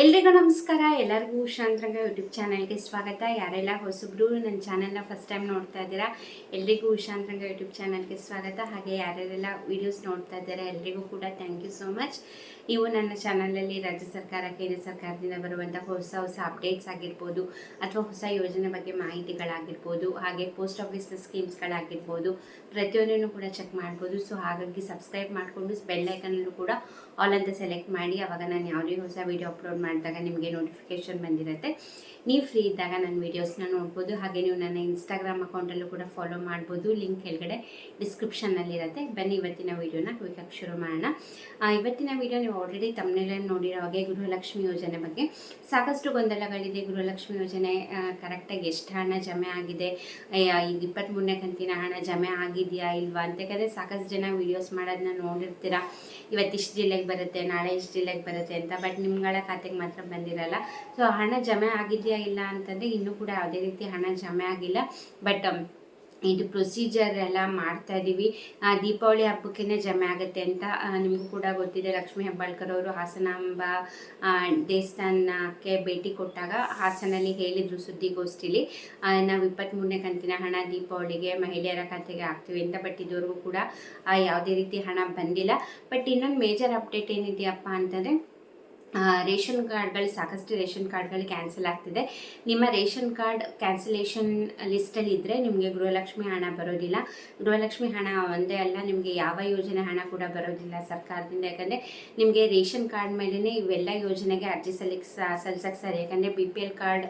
ಎಲ್ರಿಗೂ ನಮಸ್ಕಾರ. ಎಲ್ಲರಿಗೂ ಹುಷಾಂತರಂಗ ಯೂಟ್ಯೂಬ್ ಚಾನಲ್ಗೆ ಸ್ವಾಗತ. ಯಾರೆಲ್ಲ ಹೊಸಬ್ರು ನನ್ನ ಚಾನಲ್ನ ಫಸ್ಟ್ ಟೈಮ್ ನೋಡ್ತಾ ಇದ್ದೀರಾ, ಎಲ್ರಿಗೂ ಹುಷಾಂತರಂಗ ಯೂಟ್ಯೂಬ್ ಚಾನಲ್ಗೆ ಸ್ವಾಗತ. ಹಾಗೆ ಯಾರ್ಯಾರೆಲ್ಲ ವೀಡಿಯೋಸ್ ನೋಡ್ತಾ ಇದ್ದಾರೆ, ಎಲ್ರಿಗೂ ಕೂಡ ಥ್ಯಾಂಕ್ ಯು ಸೋ ಮಚ್ ನೀವು ನನ್ನ ಚಾನಲಲ್ಲಿ ರಾಜ್ಯ ಸರ್ಕಾರ, ಕೇಂದ್ರ ಸರ್ಕಾರದಿಂದ ಬರುವಂಥ ಹೊಸ ಹೊಸ ಅಪ್ಡೇಟ್ಸ್ ಆಗಿರ್ಬೋದು, ಅಥವಾ ಹೊಸ ಯೋಜನೆ ಬಗ್ಗೆ ಮಾಹಿತಿಗಳಾಗಿರ್ಬೋದು, ಹಾಗೆ ಪೋಸ್ಟ್ ಆಫೀಸ್ನ ಸ್ಕೀಮ್ಸ್ಗಳಾಗಿರ್ಬೋದು ಪ್ರತಿಯೊಂದನ್ನು ಕೂಡ ಚೆಕ್ ಮಾಡ್ಬೋದು. ಸೊ ಹಾಗಾಗಿ ಸಬ್ಸ್ಕ್ರೈಬ್ ಮಾಡಿಕೊಂಡು ಬೆಲ್ ಐಕನಲ್ಲೂ ಕೂಡ ಆಲ್ ಅಂತ ಸೆಲೆಕ್ಟ್ ಮಾಡಿ. ಅವಾಗ ನಾನು ಯಾವುದೇ ಹೊಸ ವೀಡಿಯೋ ಅಪ್ಲೋಡ್ ಮಾಡಿದಾಗ ನಿಮಗೆ ನೋಟಿಫಿಕೇಶನ್ ಬಂದಿರುತ್ತೆ. ನೀವು ಫ್ರೀ ಇದ್ದಾಗ ನನ್ನ ವೀಡಿಯೋಸ್ನ ನೋಡ್ಬೋದು. ಹಾಗೆ ನೀವು ನನ್ನ ಇನ್ಸ್ಟಾಗ್ರಾಮ್ ಅಕೌಂಟಲ್ಲೂ ಕೂಡ ಫಾಲೋ ಮಾಡ್ಬೋದು. ಲಿಂಕ್ ಕೆಳಗಡೆ ಡಿಸ್ಕ್ರಿಪ್ಷನ್ನಲ್ಲಿರುತ್ತೆ ಬನ್ನಿ, ಇವತ್ತಿನ ವೀಡಿಯೋನ ಕ್ವಿಕಾಗಿ ಶುರು ಮಾಡೋಣ. ಇವತ್ತಿನ ವೀಡಿಯೋ ನೀವು ಆಲ್ರೆಡಿ ತಮ್ಮನೆಲ್ಲ ನೋಡಿರೋ ಹಾಗೆ ಗೃಹಲಕ್ಷ್ಮಿ ಯೋಜನೆ ಬಗ್ಗೆ ಸಾಕಷ್ಟು ಗೊಂದಲಗಳಿದೆ. ಗೃಹಲಕ್ಷ್ಮಿ ಯೋಜನೆ ಕರೆಕ್ಟಾಗಿ ಎಷ್ಟು ಹಣ ಜಮೆ ಆಗಿದೆ? ಈಗ ಇಪ್ಪತ್ತ್ಮೂರನೇ ಕಂತಿನ ಹಣ ಜಮೆ ಆಗಿದೆಯಾ ಇಲ್ವಾ ಅಂತ ಯಾಕಂದರೆ ಸಾಕಷ್ಟು ಜನ ವೀಡಿಯೋಸ್ ಮಾಡೋದನ್ನ ನೋಡಿರ್ತೀರಾ. ಇವತ್ತಿಷ್ಟು ಜಿಲ್ಲೆಗೆ ಬರುತ್ತೆ, ನಾಳೆ ಇಷ್ಟು ಜಿಲ್ಲೆಗೆ ಬರುತ್ತೆ ಅಂತ. ಬಟ್ ನಿಮ್ಗಳ ಖಾತೆಗೆ ಮಾತ್ರ ಬಂದಿರಲ್ಲ. ಸೊ ಹಣ ಜಮೆ ಆಗಿದೆಯಾ ಇಲ್ಲ ಅಂತಂದರೆ ಇನ್ನೂ ಕೂಡ ಯಾವುದೇ ರೀತಿ ಹಣ ಜಮೆ ಆಗಿಲ್ಲ. ಬಟ್ ಇದು ಪ್ರೊಸೀಜರ್ ಎಲ್ಲ ಮಾಡ್ತಾ ಇದ್ದೀವಿ ದೀಪಾವಳಿ ಹಬ್ಬಕ್ಕೇ ಜಮೆ ಆಗುತ್ತೆ ಅಂತ ನಿಮಗೂ ಕೂಡ ಗೊತ್ತಿದೆ. ಲಕ್ಷ್ಮೀ ಹೆಬ್ಬಾಳ್ಕರ್ ಅವರು ಹಾಸನಾಂಬ ದೇವಸ್ಥಾನಕ್ಕೆ ಭೇಟಿ ಕೊಟ್ಟಾಗ ಹಾಸನಲ್ಲಿ ಹೇಳಿದರು ಸುದ್ದಿಗೋಷ್ಠಿಲಿ. ನಾವು ಇಪ್ಪತ್ತ್ಮೂರನೇ ಕಂತಿನ ಹಣ ದೀಪಾವಳಿಗೆ ಮಹಿಳೆಯರ ಖಾತೆಗೆ ಹಾಕ್ತೀವಿ ಅಂತ ಬಟ್ ಇದುವರೆಗೂ ಕೂಡ ಯಾವುದೇ ರೀತಿ ಹಣ ಬಂದಿಲ್ಲ. ಬಟ್ ಇನ್ನೊಂದು ಮೇಜರ್ ಅಪ್ಡೇಟ್ ಏನಿದೆಯಪ್ಪ ಅಂತಂದರೆ ರೇಷನ್ ಕಾರ್ಡ್ಗಳು ಸಾಕಷ್ಟು ರೇಷನ್ ಕಾರ್ಡ್ಗಳು ಕ್ಯಾನ್ಸಲ್ ಆಗ್ತಿದೆ. ನಿಮ್ಮ ರೇಷನ್ ಕಾರ್ಡ್ ಕ್ಯಾನ್ಸಲೇಷನ್ ಲಿಸ್ಟಲ್ಲಿ ಇದ್ದರೆ ನಿಮಗೆ ಗೃಹಲಕ್ಷ್ಮಿ ಹಣ ಬರೋದಿಲ್ಲ. ಗೃಹಲಕ್ಷ್ಮಿ ಹಣ ಒಂದೇ ಅಲ್ಲ, ನಿಮಗೆ ಯಾವ ಯೋಜನೆ ಹಣ ಕೂಡ ಬರೋದಿಲ್ಲ ಸರ್ಕಾರದಿಂದ. ಯಾಕಂದರೆ ನಿಮಗೆ ರೇಷನ್ ಕಾರ್ಡ್ ಮೇಲೇ ಇವೆಲ್ಲ ಯೋಜನೆಗೆ ಅರ್ಜಿ ಸಲ್ಲಿಸ ಸಲ್ಲಿಸಕ್ಕೆ ಸರಿ. ಯಾಕಂದರೆ ಬಿ ಪಿ ಎಲ್ ಕಾರ್ಡ್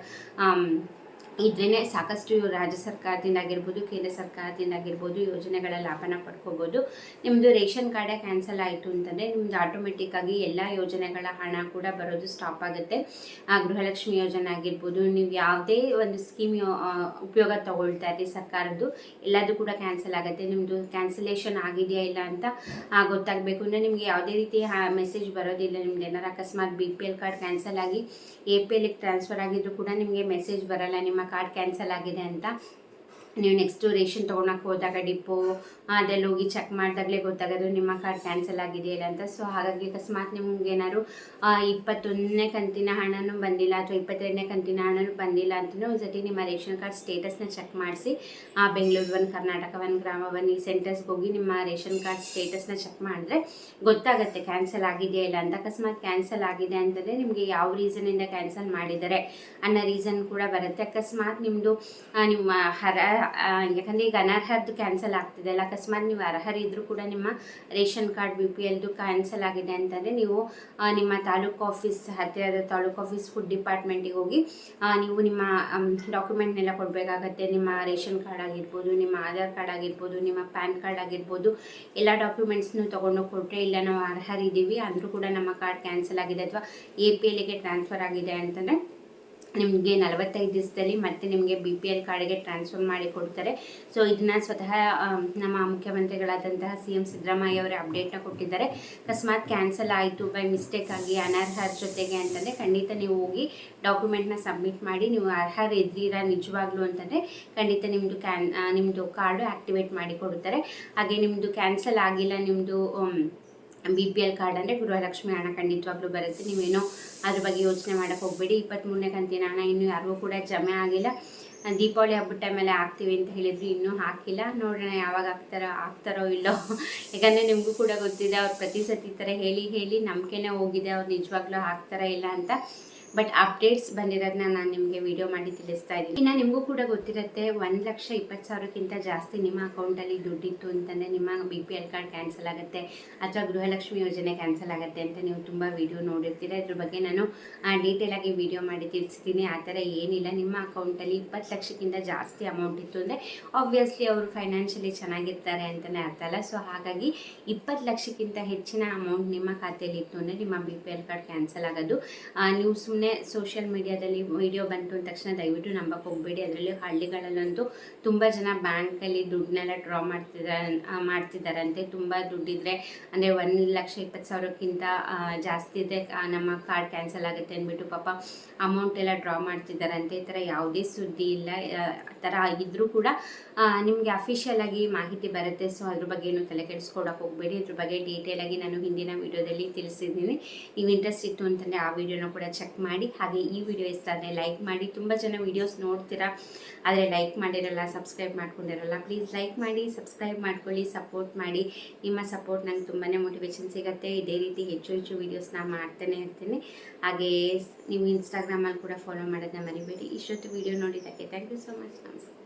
ಇದ್ರೇ ಸಾಕಷ್ಟು ರಾಜ್ಯ ಸರ್ಕಾರದಿಂದ ಆಗಿರ್ಬೋದು, ಕೇಂದ್ರ ಸರ್ಕಾರದಿಂದ ಆಗಿರ್ಬೋದು ಯೋಜನೆಗಳ ಲಾಭನ ಪಡ್ಕೋಬೋದು. ನಿಮ್ಮದು ರೇಷನ್ ಕಾರ್ಡೇ ಕ್ಯಾನ್ಸಲ್ ಆಯಿತು ಅಂತಂದರೆ ನಿಮ್ದು ಆಟೋಮೆಟಿಕ್ಕಾಗಿ ಎಲ್ಲ ಯೋಜನೆಗಳ ಹಣ ಕೂಡ ಬರೋದು ಸ್ಟಾಪ್ ಆಗುತ್ತೆ. ಗೃಹಲಕ್ಷ್ಮಿ ಯೋಜನೆ ಆಗಿರ್ಬೋದು, ನೀವು ಯಾವುದೇ ಒಂದು ಸ್ಕೀಮ್ ಉಪಯೋಗ ತಗೊಳ್ತಾ ಇರಿ ಸರ್ಕಾರದ್ದು, ಎಲ್ಲದೂ ಕೂಡ ಕ್ಯಾನ್ಸಲ್ ಆಗುತ್ತೆ. ನಿಮ್ಮದು ಕ್ಯಾನ್ಸಲೇಷನ್ ಆಗಿದೆಯಾ ಇಲ್ಲ ಅಂತ ಗೊತ್ತಾಗಬೇಕು. ಅಂದರೆ ನಿಮಗೆ ಯಾವುದೇ ರೀತಿ ಮೆಸೇಜ್ ಬರೋದಿಲ್ಲ. ನಿಮ್ದು ಏನಾರು ಅಕಸ್ಮಾತ್ B P L card cancel ಆಗಿ ಎ ಪಿ ಎಲ್ಗೆ ಟ್ರಾನ್ಸ್ಫರ್ ಆಗಿದ್ರು ಕೂಡ ನಿಮಗೆ ಮೆಸೇಜ್ ಬರಲ್ಲ. ನಿಮ್ಮ ಕಾರ್ಡ್ ಕ್ಯಾನ್ಸಲ್ ಆಗಿದೆ ಅಂತ ನೀವು ನೆಕ್ಸ್ಟು ರೇಷನ್ ತೊಗೊಳಕ್ಕೆ ಹೋದಾಗ ಡಿಪೋ ಅದೆಲ್ಲ ಹೋಗಿ ಚೆಕ್ ಮಾಡಿದಾಗಲೇ ಗೊತ್ತಾಗೋದು ನಿಮ್ಮ ಕಾರ್ಡ್ ಕ್ಯಾನ್ಸಲ್ ಆಗಿದೆಯಲ್ಲ ಅಂತ. ಸೊ ಹಾಗಾಗಿ ಅಕಸ್ಮಾತ್ ನಿಮ್ಗೇನಾದ್ರು ಇಪ್ಪತ್ತೊಂದನೇ ಕಂತಿನ ಹಣನೂ ಬಂದಿಲ್ಲ ಅಥವಾ ಇಪ್ಪತ್ತೆರಡನೇ ಕಂತಿನ ಹಣನೂ ಬಂದಿಲ್ಲ ಅಂತಲೂ ಒಂದ್ಸತಿ ನಿಮ್ಮ ರೇಷನ್ ಕಾರ್ಡ್ ಸ್ಟೇಟಸ್ನ ಚೆಕ್ ಮಾಡಿಸಿ, ಆ Bengaluru one Karnataka one Grama one ಈ ಸೆಂಟರ್ಸ್ಗೆ ಹೋಗಿ ನಿಮ್ಮ ರೇಷನ್ ಕಾರ್ಡ್ ಸ್ಟೇಟಸ್ನ ಚೆಕ್ ಮಾಡಿದ್ರೆ ಗೊತ್ತಾಗುತ್ತೆ ಕ್ಯಾನ್ಸಲ್ ಆಗಿದೆಯಾ ಇಲ್ಲ ಅಂತ. ಅಕಸ್ಮಾತ್ ಕ್ಯಾನ್ಸಲ್ ಆಗಿದೆ ಅಂತಂದರೆ ನಿಮಗೆ ಯಾವ ರೀಸನಿಂದ ಕ್ಯಾನ್ಸಲ್ ಮಾಡಿದ್ದಾರೆ ಅನ್ನೋ ರೀಸನ್ ಕೂಡ ಬರುತ್ತೆ. ಅಕಸ್ಮಾತ್ ನಿಮ್ಮದು ನಿಮ್ಮ ಹರ ಯಾಕಂದರೆ ಈಗ ಅನರ್ಹದ್ದು ಕ್ಯಾನ್ಸಲ್ ಆಗ್ತಿದೆ ಅಲ್ಲ? ಅಕಸ್ಮಾತ್ ನೀವು ಅರ್ಹರಿದ್ದರೂ ಕೂಡ ನಿಮ್ಮ ರೇಷನ್ ಕಾರ್ಡ್ ಬಿ ಪಿ ಎಲ್ದು ಕ್ಯಾನ್ಸಲ್ ಆಗಿದೆ ಅಂತಂದರೆ ನೀವು ನಿಮ್ಮ ತಾಲೂಕು ಆಫೀಸ್ ಹತ್ತಿರದ ತಾಲೂಕು ಆಫೀಸ್ ಫುಡ್ ಡಿಪಾರ್ಟ್ಮೆಂಟಿಗೆ ಹೋಗಿ ನೀವು ನಿಮ್ಮ ಡಾಕ್ಯುಮೆಂಟ್ನೆಲ್ಲ ಕೊಡಬೇಕಾಗತ್ತೆ. ನಿಮ್ಮ ರೇಷನ್ ಕಾರ್ಡ್ ಆಗಿರ್ಬೋದು, ನಿಮ್ಮ ಆಧಾರ್ ಕಾರ್ಡ್ ಆಗಿರ್ಬೋದು, ನಿಮ್ಮ ಪ್ಯಾನ್ ಕಾರ್ಡ್ ಆಗಿರ್ಬೋದು, ಎಲ್ಲ ಡಾಕ್ಯುಮೆಂಟ್ಸ್ನು ತೊಗೊಂಡು ಕೊಟ್ಟರೆ ಇಲ್ಲ ನಾವು ಅರ್ಹರಿದ್ದೀವಿ, ಅಂದರೂ ಕೂಡ ನಮ್ಮ ಕಾರ್ಡ್ ಕ್ಯಾನ್ಸಲ್ ಆಗಿದೆ ಅಥವಾ ಎ ಪಿ ಎಲ್ಗೆ ಟ್ರಾನ್ಸ್ಫರ್ ಆಗಿದೆ ಅಂತಂದರೆ ನಿಮಗೆ ನಲವತ್ತೈದು ದಿವಸದಲ್ಲಿ ಮತ್ತೆ ನಿಮಗೆ ಬಿ ಪಿ ಎಲ್ ಕಾರ್ಡ್ಗೆ ಟ್ರಾನ್ಸ್ಫರ್ ಮಾಡಿ ಕೊಡ್ತಾರೆ. ಸೊ ಇದನ್ನ ಸ್ವತಃ ನಮ್ಮ ಮುಖ್ಯಮಂತ್ರಿಗಳಾದಂತಹ ಸಿ ಎಂ ಸಿದ್ದರಾಮಯ್ಯ ಅವರೇ ಅಪ್ಡೇಟ್ನ ಕೊಟ್ಟಿದ್ದಾರೆ. ಅಕಸ್ಮಾತ್ ಕ್ಯಾನ್ಸಲ್ ಆಯಿತು ಬೈ ಮಿಸ್ಟೇಕ್ ಆಗಿ ಅನರ್ಹರ ಜೊತೆಗೆ ಅಂತಂದರೆ ಖಂಡಿತ ನೀವು ಹೋಗಿ ಡಾಕ್ಯುಮೆಂಟ್ನ ಸಬ್ಮಿಟ್ ಮಾಡಿ ನೀವು ಅರ್ಹರು ಇದ್ದೀರಾ ನಿಜವಾಗ್ಲೂ ಅಂತಂದರೆ ಖಂಡಿತ ನಿಮ್ಮದು ಕ್ಯಾನ್ ನಿಮ್ಮದು ಕಾರ್ಡು ಆ್ಯಕ್ಟಿವೇಟ್ ಮಾಡಿ ಕೊಡ್ತಾರೆ ಹಾಗೆ ನಿಮ್ಮದು ಕ್ಯಾನ್ಸಲ್ ಆಗಿಲ್ಲ ನಿಮ್ಮದು ಬಿ ಪಿ ಎಲ್ ಕಾರ್ಡ್ ಅಂದರೆ ಗೃಹಲಕ್ಷ್ಮಿ ಹಣ ಖಂಡಿತವಾಗ್ಲೂ ಬರುತ್ತೆ. ನೀವೇನೋ ಅದ್ರ ಬಗ್ಗೆ ಯೋಚನೆ ಮಾಡೋಕ್ಕೆ ಹೋಗಬೇಡಿ. ಇಪ್ಪತ್ತ್ಮೂರನೇ ಕಂತಿನ ಹಣ ಇನ್ನೂ ಯಾರಿಗೂ ಕೂಡ ಜಮೆ ಆಗಿಲ್ಲ. ದೀಪಾವಳಿ ಹಬ್ಬದ ಟೈಮಲ್ಲಿ ಹಾಕ್ತೀವಿ ಅಂತ ಹೇಳಿದ್ರು ಇನ್ನೂ ಹಾಕಿಲ್ಲ. ನೋಡೋಣ ಯಾವಾಗ ಹಾಕ್ತಾರೋ ಹಾಕ್ತಾರೋ ಇಲ್ಲೋ. ಯಾಕಂದರೆ ನಿಮಗೂ ಕೂಡ ಗೊತ್ತಿದೆ, ಅವ್ರು ಪ್ರತಿ ಸತಿ ಥರ ಹೇಳಿ ಹೇಳಿ ನಂಬಿಕೆನೇ ಹೋಗಿದೆ. ಅವ್ರು ನಿಜವಾಗ್ಲೂ ಹಾಕ್ತಾರ ಇಲ್ಲ ಅಂತ. ಬಟ್ ಅಪ್ಡೇಟ್ಸ್ ಬಂದಿರೋದನ್ನ ನಾನು ನಿಮಗೆ ವಿಡಿಯೋ ಮಾಡಿ ತಿಳಿಸ್ತಾ ಇದ್ದೀನಿ. ಇನ್ನು ನಿಮಗೂ ಕೂಡ ಗೊತ್ತಿರುತ್ತೆ, ಒಂದು ಲಕ್ಷ ಇಪ್ಪತ್ತು ಸಾವಿರಕ್ಕಿಂತ ಜಾಸ್ತಿ ನಿಮ್ಮ ಅಕೌಂಟಲ್ಲಿ ದುಡ್ಡಿತ್ತು ಅಂತಂದರೆ ನಿಮ್ಮ B P L card cancel ಆಗುತ್ತೆ, ಅಥವಾ ಗೃಹಲಕ್ಷ್ಮಿ ಯೋಜನೆ ಕ್ಯಾನ್ಸಲ್ ಆಗುತ್ತೆ ಅಂತ ನೀವು ತುಂಬ ವಿಡಿಯೋ ನೋಡಿರ್ತೀರ. ಇದ್ರ ಬಗ್ಗೆ ನಾನು ಡೀಟೇಲ್ ಆಗಿ ವಿಡಿಯೋ ಮಾಡಿ ತಿಳಿಸ್ತೀನಿ. ಆ ಥರ ಏನಿಲ್ಲ. ನಿಮ್ಮ ಅಕೌಂಟಲ್ಲಿ ಇಪ್ಪತ್ತು ಲಕ್ಷಕ್ಕಿಂತ ಜಾಸ್ತಿ ಅಮೌಂಟ್ ಇತ್ತು ಅಂದರೆ ಆಬ್ವಿಯಸ್ಲಿ ಅವರು ಫೈನಾನ್ಷಿಯಲಿ ಚೆನ್ನಾಗಿರ್ತಾರೆ ಅಂತಲೇ ಅರ್ಥ ಅಲ್ಲ. ಸೊ ಹಾಗಾಗಿ ಇಪ್ಪತ್ತು ಲಕ್ಷಕ್ಕಿಂತ ಹೆಚ್ಚಿನ ಅಮೌಂಟ್ ನಿಮ್ಮ ಖಾತೆಯಲ್ಲಿ ಇತ್ತು ಅಂದರೆ ನಿಮ್ಮ B P L card cancel ಆಗೋದು. ನೀವು ಸುಮ್ಮನೆ ಸುಮ್ಮನೆ ಸೋಷಿಯಲ್ ಮೀಡಿಯಾದಲ್ಲಿ ವಿಡಿಯೋ ಬಂತು ಅಂದ ತಕ್ಷಣ ದಯವಿಟ್ಟು ನಂಬಕ್ಕೆ ಹೋಗ್ಬೇಡಿ. ಅದರಲ್ಲಿ ಹಳ್ಳಿಗಳಲ್ಲಂತೂ ತುಂಬ ಜನ ಬ್ಯಾಂಕಲ್ಲಿ ದುಡ್ಡನ್ನೆಲ್ಲ ಡ್ರಾ ಮಾಡ್ತಿದ್ದಾರೆ ಮಾಡ್ತಿದ್ದಾರಂತೆ ತುಂಬ ದುಡ್ಡಿದ್ರೆ ಅಂದರೆ ಒಂದು ಲಕ್ಷ ಇಪ್ಪತ್ತು ಸಾವಿರಕ್ಕಿಂತ ಜಾಸ್ತಿ ಇದ್ದರೆ ನಮ್ಮ ಕಾರ್ಡ್ ಕ್ಯಾನ್ಸಲ್ ಆಗುತ್ತೆ ಅಂದ್ಬಿಟ್ಟು ಪಾಪ ಅಮೌಂಟ್ ಎಲ್ಲ ಡ್ರಾ ಮಾಡ್ತಿದ್ದಾರಂತೆ ಈ ಥರ ಯಾವುದೇ ಸುದ್ದಿ ಇಲ್ಲ. ಆ ಥರ ಇದ್ದರೂ ಕೂಡ ನಿಮಗೆ ಅಫಿಷಿಯಲ್ ಆಗಿ ಮಾಹಿತಿ ಬರುತ್ತೆ. ಸೊ ಅದ್ರ ಬಗ್ಗೆ ಏನು ತಲೆ ಕೆಡಿಸ್ಕೊಡಕ್ಕೆ ಹೋಗಬೇಡಿ. ಇದ್ರ ಬಗ್ಗೆ ಡೀಟೇಲ್ ಆಗಿ ನಾನು ಹಿಂದಿನ ವಿಡಿಯೋದಲ್ಲಿ ತಿಳಿಸಿದ್ದೀನಿ. ನೀವು ಇಂಟ್ರೆಸ್ಟ್ ಇತ್ತು ಅಂತಂದರೆ ಆ ವಿಡಿಯೋನ ಕೂಡ ಚೆಕ್ ಮಾಡಿ. ಹಾಗೆ ಈ ವಿಡಿಯೋ ಇಷ್ಟ ಆದರೆ ಲೈಕ್ ಮಾಡಿ. ತುಂಬ ಜನ ವೀಡಿಯೋಸ್ ನೋಡ್ತೀರಾ, ಆದರೆ ಲೈಕ್ ಮಾಡಿರಲ್ಲ ಸಬ್ಸ್ಕ್ರೈಬ್ ಮಾಡ್ಕೊಂಡಿರಲ್ಲ ಪ್ಲೀಸ್ ಲೈಕ್ ಮಾಡಿ ಸಬ್ಸ್ಕ್ರೈಬ್ ಮಾಡ್ಕೊಳ್ಳಿ ಸಪೋರ್ಟ್ ಮಾಡಿ. ನಿಮ್ಮ ಸಪೋರ್ಟ್ ನಂಗೆ ತುಂಬಾ ಮೋಟಿವೇಶನ್ ಸಿಗುತ್ತೆ. ಇದೇ ರೀತಿ ಹೆಚ್ಚು ಹೆಚ್ಚು ವೀಡಿಯೋಸ್ನ ಮಾಡ್ತಾನೆ ಇರ್ತೀನಿ ಹಾಗೆಯೇ ನೀವು ಇನ್ಸ್ಟಾಗ್ರಾಮಲ್ಲಿ ಕೂಡ ಫಾಲೋ ಮಾಡೋದನ್ನ ಮರಿಬೇಡಿ. ಇಷ್ಟೊತ್ತು ವೀಡಿಯೋ ನೋಡಿದ್ದಕ್ಕೆ ಥ್ಯಾಂಕ್ ಯು ಸೊ ಮಚ್ ನಮಸ್ಕಾರ.